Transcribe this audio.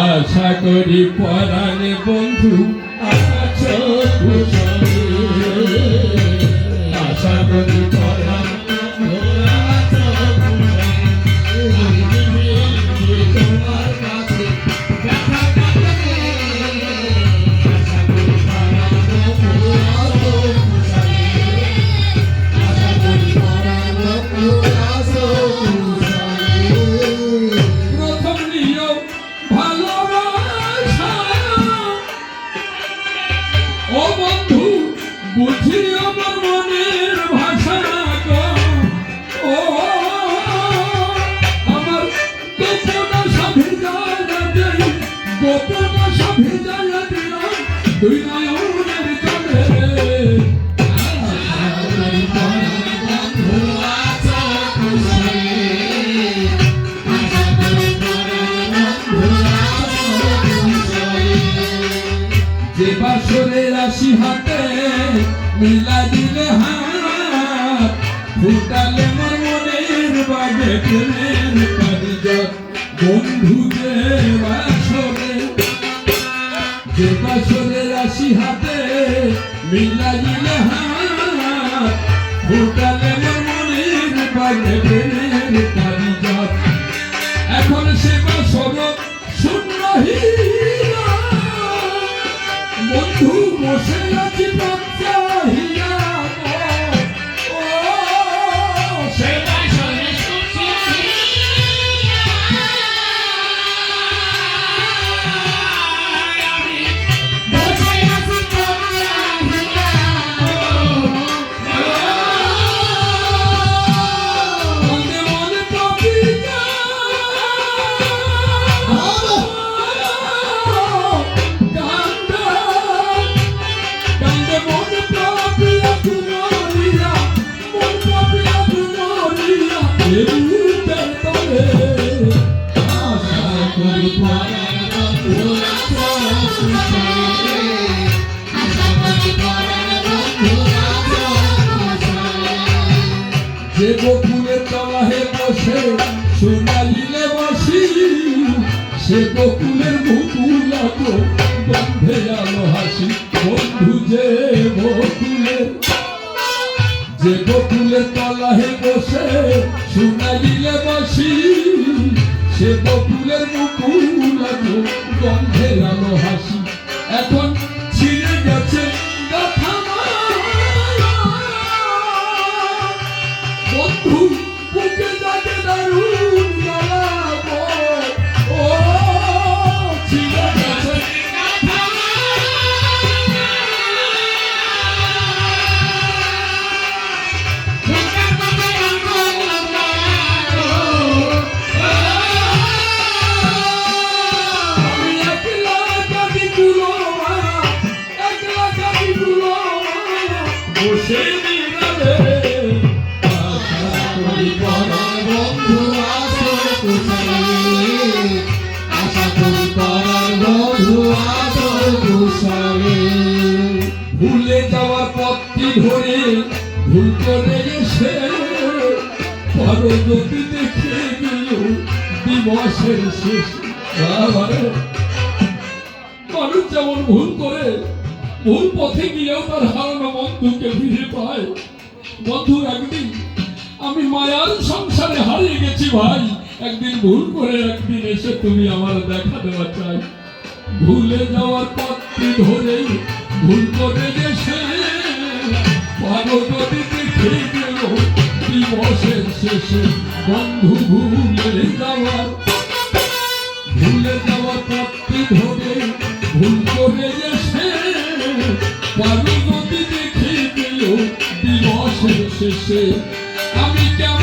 আশা করি পরাণে বন্ধু আশা কুশলে। বুঝি আমার মনের ভাষা। ও, আমার গোপন সাভি যায় গোপন সাভি যায় দিলাম তুই নয়নের যে বাসরে রাশি হাতে মিলা দিলে হাত, ফুটালে মোর মনের বাগে প্রেমের কারিগর। বন্ধু যে বাসরে যে বাসরে রাশি হাতে মিলা দিলে হাত, ফুটালে বন্ধু বসে আছি সে বকুলের মুকুল আলো গন্ধে আলো হাসি। বন্ধু যে বকুলের যে বকুলের তলাহে বসে শুনালিলে বাসি সে বকুলের মুকুল আলো গন্ধে আলো হাসি। এখন ভুলে যাওয়ার পথটি ধরে? ভুল করে এসে পরগতি দেখে গেল দিবসের শেষ মানুষ যেমন ভুল করে, ভুল পথে গিয়েও তার হারানো বন্ধুকে ফিরে পায়। বন্ধু, একদিন আমি মায়ার সংসারে হারিয়ে গেছি ভাই। একদিন ভুল করে একদিন এসে তুমি আমার দেখা দেওয়া চাই। ভুলে যাওয়ার পথটি ধরে ভুল করে এসে পারগতি দেখে গেল, দিবসের শেষে বন্ধু ভুলে যাওয়ার ভুলে যাওয়ার পথটি ধরে ভুল করে এসে পারগতি দেখে গেল, দিবসের শেষে আমি কেমন